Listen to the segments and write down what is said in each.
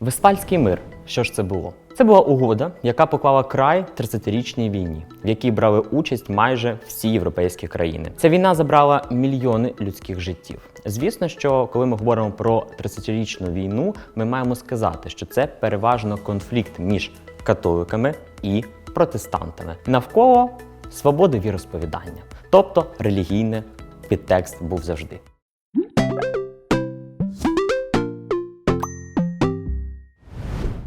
Вестфальський мир. Що ж це було? Це була угода, яка поклала край 30-річній війні, в якій брали участь майже всі європейські країни. Ця війна забрала мільйони людських життів. Звісно, що коли ми говоримо про 30-річну війну, ми маємо сказати, що це переважно конфлікт між католиками і протестантами навколо свободи віросповідання, тобто релігійний підтекст був завжди.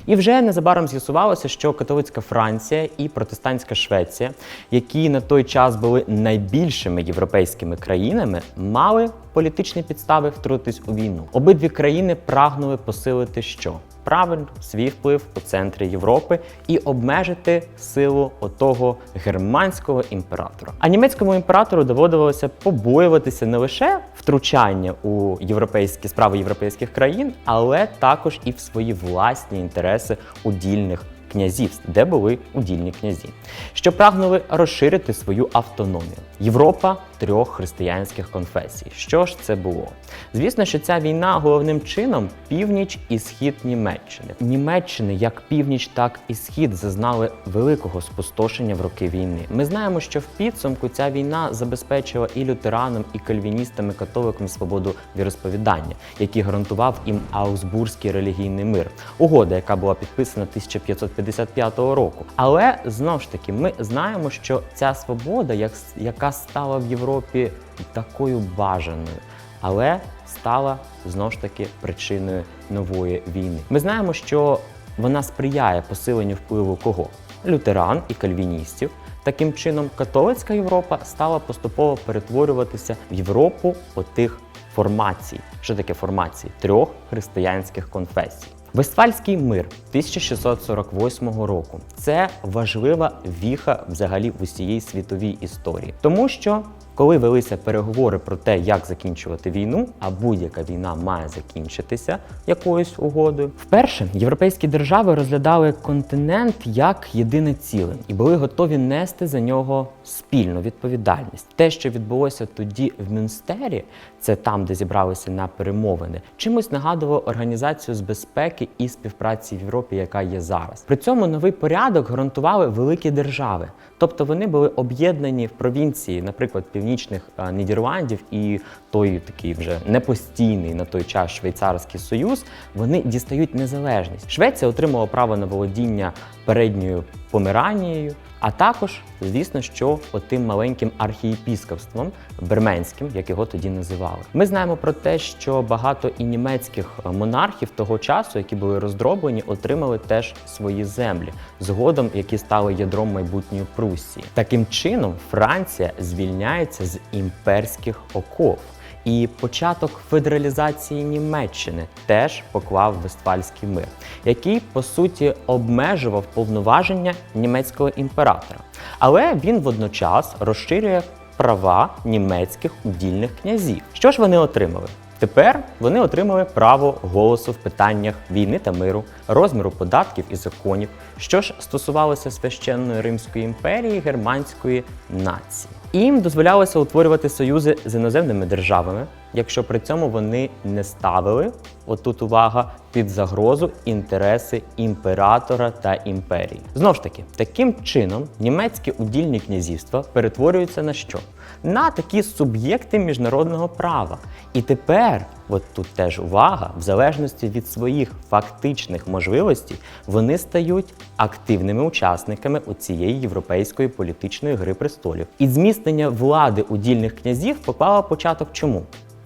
І вже незабаром з'ясувалося, що католицька Франція і протестантська Швеція, які на той час були найбільшими європейськими країнами, мали політичні підстави втрутитись у війну. Обидві країни прагнули посилити що? Правильно, свій вплив у центрі Європи і обмежити силу отого германського імператора. А німецькому імператору доводилося побоюватися не лише втручання у європейські справи європейських країн, але також і в свої власні інтереси удільних князівств, де були удільні князі, що прагнули розширити свою автономію. Європа трьох християнських конфесій. Що ж це було? Звісно, що ця війна головним чином північ і схід Німеччини. Німеччини як північ, так і схід зазнали великого спустошення в роки війни. Ми знаємо, що в підсумку ця війна забезпечила і лютеранам, і кальвіністам, і католикам свободу віросповідання, який гарантував їм Аусбурзький релігійний мир, угода, яка була підписана 1555 року. Але знову ж таки, ми знаємо, що ця свобода, як яка стала в Європі такою бажаною, але стала знову ж таки причиною нової війни. Ми знаємо, що вона сприяє посиленню впливу кого? Лютеран і кальвіністів. Таким чином, католицька Європа стала поступово перетворюватися в Європу отих формацій. Що таке формації? Трьох християнських конфесій. Вестфальський мир 1648 року це важлива віха взагалі в усієї світовій історії, тому що коли велися переговори про те, як закінчувати війну, а будь-яка війна має закінчитися якоюсь угодою, вперше європейські держави розглядали континент як єдине ціле і були готові нести за нього спільну відповідальність. Те, що відбулося тоді в Мюнстері, це там, де зібралися на перемовини, чимось нагадувало організацію з безпеки і співпраці в Європі, яка є зараз. При цьому новий порядок гарантували великі держави, тобто вони були об'єднані в провінції, наприклад, північних е, Нідерландів і той такий вже непостійний на той час швейцарський союз. Вони дістають незалежність. Швеція отримала право на володіння передньою Померанією, а також, звісно, що отим маленьким архієпіскопством берменським, як його тоді називали. Ми знаємо про те, що багато і німецьких монархів того часу, які були роздроблені, отримали теж свої землі, згодом які стали ядром майбутньої Прусії. Таким чином, Франція звільняється з імперських оков. І початок федералізації Німеччини теж поклав Вестфальський мир, який по суті обмежував повноваження німецького імператора. Але він водночас розширює права німецьких удільних князів. Що ж вони отримали? Тепер вони отримали право голосу в питаннях війни та миру, розміру податків і законів, що ж стосувалося священної Римської імперії германської нації. Їм дозволялося утворювати союзи з іноземними державами, якщо при цьому вони не ставили отут увага під загрозу інтереси імператора та імперії. Знову ж таки, таким чином німецькі удільні князівства перетворюються на що? На такі суб'єкти міжнародного права. І тепер, от тут теж увага, в залежності від своїх фактичних можливостей, вони стають активними учасниками у цієї європейської політичної гри престолів. І зміцнення влади удільних князів поклало початок чому?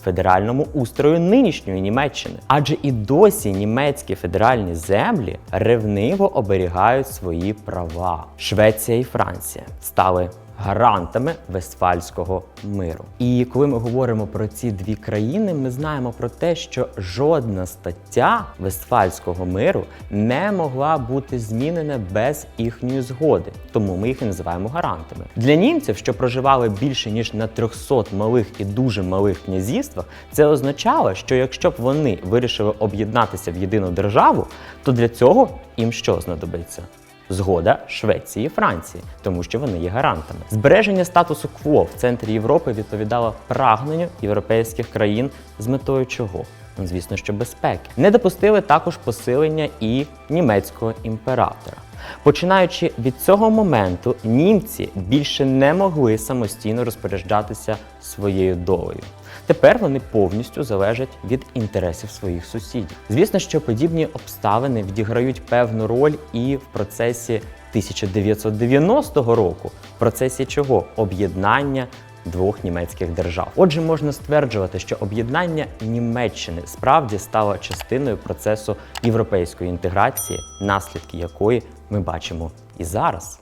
Федеральному устрою нинішньої Німеччини, адже і досі німецькі федеральні землі ревниво оберігають свої права. Швеція і Франція стали гарантами Вестфальського миру. І коли ми говоримо про ці дві країни, ми знаємо про те, що жодна стаття Вестфальського миру не могла бути змінена без їхньої згоди. Тому ми їх і називаємо гарантами. Для німців, що проживали більше ніж на 300 малих і дуже малих князівствах, це означало, що якщо б вони вирішили об'єднатися в єдину державу, то для цього їм що знадобиться? Згода Швеції і Франції, тому що вони є гарантами. Збереження статусу кво в центрі Європи відповідало прагненню європейських країн з метою чого? Ну, Звісно, що безпеки. Не допустили також посилення і німецького імператора. Починаючи від цього моменту, німці більше не могли самостійно розпоряджатися своєю долею. Тепер вони повністю залежать від інтересів своїх сусідів. Звісно, що подібні обставини відіграють певну роль і в процесі 1990 року, в процесі чого об'єднання двох німецьких держав. Отже, можна стверджувати, що об'єднання Німеччини справді стало частиною процесу європейської інтеграції, наслідки якої ми бачимо і зараз.